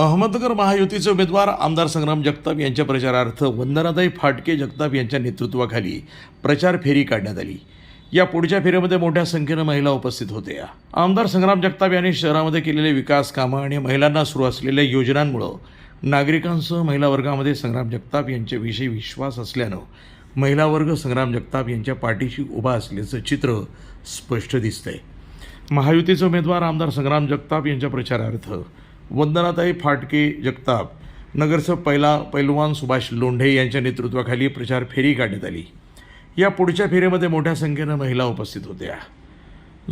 अहमदनगर महायुतीचे उमेदवार आमदार संग्राम जगताप यांच्या प्रचारार्थ वंदनाताई फाटके जगताप यांच्या नेतृत्वाखाली प्रचार फेरी काढण्यात आली. या पुढच्या फेरीमध्ये मोठ्या संख्येनं महिला उपस्थित होत्या. आमदार संग्राम जगताप यांनी शहरामध्ये केलेले विकास कामं आणि महिलांना सुरू असलेल्या योजनांमुळं नागरिकांसह महिला वर्गामध्ये संग्राम जगताप यांच्याविषयी विश्वास असल्यानं महिला वर्ग संग्राम जगताप यांच्या पाठीशी उभा असल्याचं चित्र स्पष्ट दिसतंय. महायुतीचे उमेदवार आमदार संग्राम जगताप यांच्या प्रचारार्थ वंदनाताई फाटके जगताप नगरसेवक पहिला पैलवान सुभाष लोंढे यांच्या नेतृत्वाखाली प्रचार फेरी काढण्यात आली. या पुढच्या फेरीमध्ये मोठ्या संख्येनं महिला उपस्थित होत्या.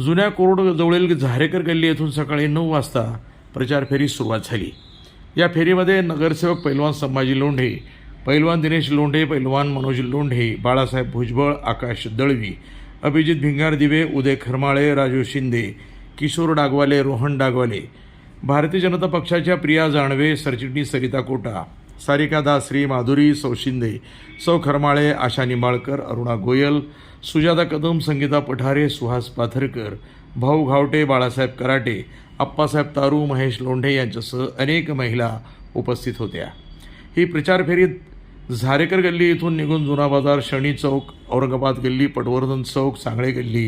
जुन्या कोरोड जवळील झारेकर गल्ली येथून सकाळी नऊ वाजता प्रचार फेरी सुरुवात झाली. या फेरीमध्ये नगरसेवक पैलवान संभाजी लोंढे पैलवान दिनेश लोंढे पैलवान मनोज लोंढे बाळासाहेब भुजबळ आकाश दळवी अभिजित भिंगार दिवे उदय खरमाळे राजू शिंदे किशोर डागवाले रोहन डागवाले भारतीय जनता पक्षाच्या प्रिया जाणवे सरचिटणीस सरिता कोटा सारिका दासरी माधुरी सौ शिंदे सौ खरमाळे आशा निंबाळकर अरुणा गोयल सुजाता कदम संगीता पठारे सुहास पाथरकर भाऊ घावटे बाळासाहेब कराटे अप्पासाहेब तारू महेश लोंढे यांच्यासह अनेक महिला उपस्थित होत्या. ही प्रचार फेरीत झारेकर गल्ली इथून निघून जुना बाजार शनी चौक औरंगाबाद गल्ली पटवर्धन चौक सांगळे गल्ली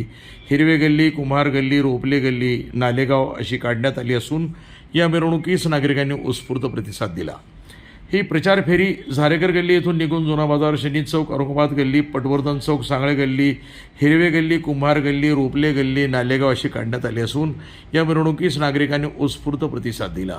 हिरवे गल्ली कुमार गल्ली रोपले गल्ली नालेगाव अशी काढण्यात आली असून या मिरवणुकीस नागरिकांनी उत्स्फूर्त प्रतिसाद दिला. ही प्रचार फेरी झारेकर गल्ली येथून निघून जुना बाजार शनी चौक औरंगाबाद गल्ली पटवर्धन चौक सांगळे गल्ली हिरवे गल्ली कुंभार गल्ली रोपले गल्ली नालेगाव अशी काढण्यात आली असून या मिरवणुकीस नागरिकांनी उत्स्फूर्त प्रतिसाद दिला.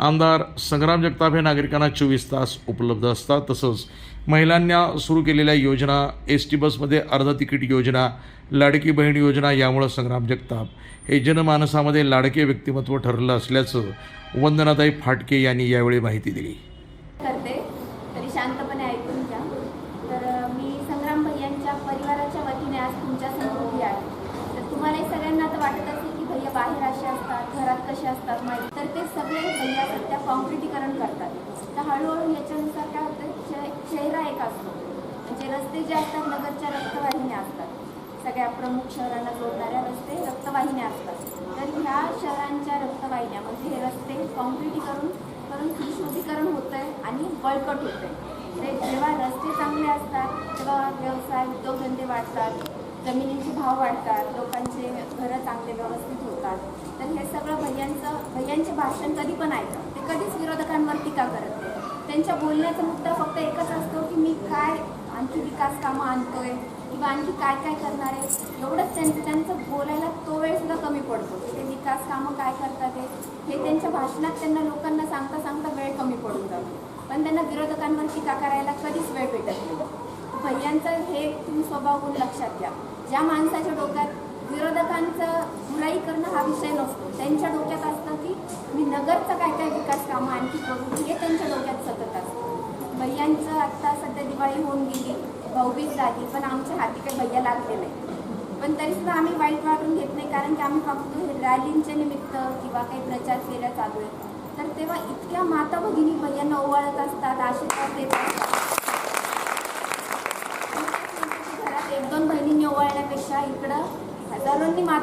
आमदार संग्राम जगताप हे नागरिकांना चोवीस तास उपलब्ध असतात. तसंच महिलांना सुरू केलेल्या योजना एस टी बसमध्ये अर्ध तिकीट योजना लाडकी बहीण योजना यामुळं संग्राम जगताप हे जनमानसामध्ये लाडके व्यक्तिमत्व ठरलं असल्याचं वंदनाताई फाटके यांनी यावेळी माहिती दिली करते तरी शांतपणे ऐकून घ्या तर अ, मी संग्राम भैयांच्या परिवाराच्या वतीने आज तुमच्यासमोर उभी आहे तर तुम्हाला हे सगळ्यांना आता वाटत असेल की भैया बाहेर असे असतात घरात कसे असतात माहिती तर ते सगळे भैया सध्या कॉन्क्रिटीकरण करतात. तर हळूहळू याच्यानुसार काय होतं चेहरा एक असतो. म्हणजे रस्ते जे असतात नगरच्या रक्तवाहिन्या असतात. सगळ्या प्रमुख शहरांना जोडणाऱ्या रस्ते रक्तवाहिन्या असतात. तर ह्या शहरांच्या रक्तवाहिन्या म्हणजे हे रस्ते कॉन्क्रिटीकरण करून सुशोभीकरण होतं आहे आणि बळकट होतं आहे म्हणजे ते जेव्हा रस्ते चांगले असतात तेव्हा व्यवसाय उद्योगधंदे वाढतात. जमिनीचे भाव वाढतात लोकांचे घरं चांगले व्यवस्थित होतात. तर हे सगळं भैयांचं भैयांचे भाषण कधी पण ऐकतं ते कधीच विरोधकांवर टीका करत नाही. त्यांच्या बोलण्याचा मुद्दा फक्त एकच असतो की मी काय आणखी विकास कामं आणतोय किंवा आणखी काय काय करणार आहे? एवढंच त्यांचं त्यांचं बोलायला तो वेळसुद्धा कमी पडतो. ते विकास कामं काय करतात आहे हे त्यांच्या भाषणात त्यांना लोकांना सांगता सांगता वेळ कमी पडून जातो. पण त्यांना विरोधकांवर टीका करायला कधीच वेळ भेटत नाही. भैयांचं हे तुम्ही स्वभाव गुण लक्षात घ्या. ज्या माणसाच्या डोक्यात विरोधकांचं बुराई करणं हा विषय नसतो. त्यांच्या डोक्यात असतं की मी नगरचं काय काय विकास कामं आणखी करू हे त्यांच्या डोक्यात सतत असतं. भैयांचं आत्ता सध्या दिवाळी होऊन गेली भाऊबीज झाली पण आमच्या हाती काही भैया लागले नाही. पण तरी सुद्धा आम्ही वाईट वाटून घेत नाही कारण की आम्ही फक्त हे रॅलींच्या निमित्त किंवा काही प्रचार फेऱ्या चालू आहेत. तर तेव्हा इतक्या माता भगिनी भैयांना ओवाळत असतात आशीर्वाद देत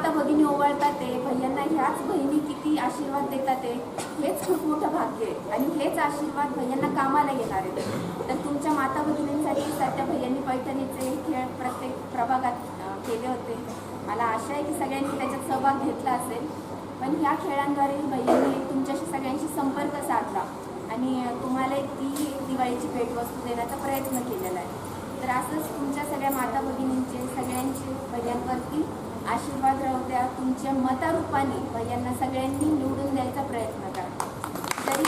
आता माता भगिनी ओवाळतात ते भैयांना ह्याच बहिणी किती आशीर्वाद देतात ते हेच खूप मोठं भाग्य आहे. आणि हेच आशीर्वाद भैयांना कामाला येणार आहेत तर तुमच्या माता भगिनींसाठी सध्या भैयांनी पैठणीचे खेळ प्रत्येक प्रभागात केले होते. मला आशा आहे की सगळ्यांनी त्याच्यात सहभाग घेतला असेल. पण ह्या खेळांद्वारे भैयांनी तुमच्याशी सगळ्यांशी संपर्क साधला. आणि तुम्हाला ती दिवाळीची भेटवस्तू देण्याचा प्रयत्न केलेला आहे. तर असंच तुमच्या सगळ्या माता भगिनींचे सगळ्यांचे भैयांवरती आशीर्वाद राहू द्या. तुमच्या मतारूपाने यांना सगळ्यांनी निवडून द्यायचा प्रयत्न करा. तरी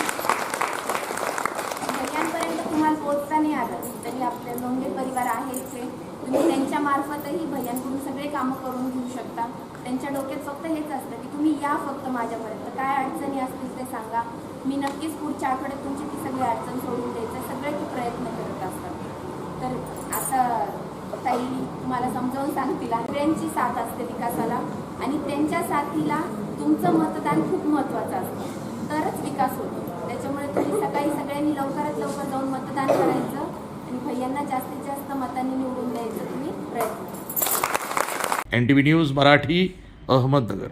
सगळ्यांपर्यंत तुम्हाला पोहोचता नाही आलं. तरी आपले लोंढे परिवार आहे इथे तुम्ही त्यांच्यामार्फतही भैयांकडून सगळे कामं करून घेऊ शकता. त्यांच्या डोक्यात फक्त हेच असतं की तुम्ही या फक्त माझ्यापर्यंत. काय अडचणी असतील ते सांगा. मी नक्कीच पुढच्या आठवड्यात तुमची ती सगळी अडचण सोडून देते सगळे ते प्रयत्न करत असतात तर आता ताई तुम्हाला समजावून सांगतील. त्यांची साथ असते विकासाला. आणि त्यांच्या साथीला तुमचं मतदान खूप महत्त्वाचं असतं. तरच विकास होतो. त्याच्यामुळे तुम्ही सकाळी सगळ्यांनी लवकरात लवकर जाऊन मतदान करायचं. आणि भैयांना जास्तीत जास्त मतांनी निवडून द्यायचं तुम्ही प्रयत्न N T V news Marathi Ahmednagar.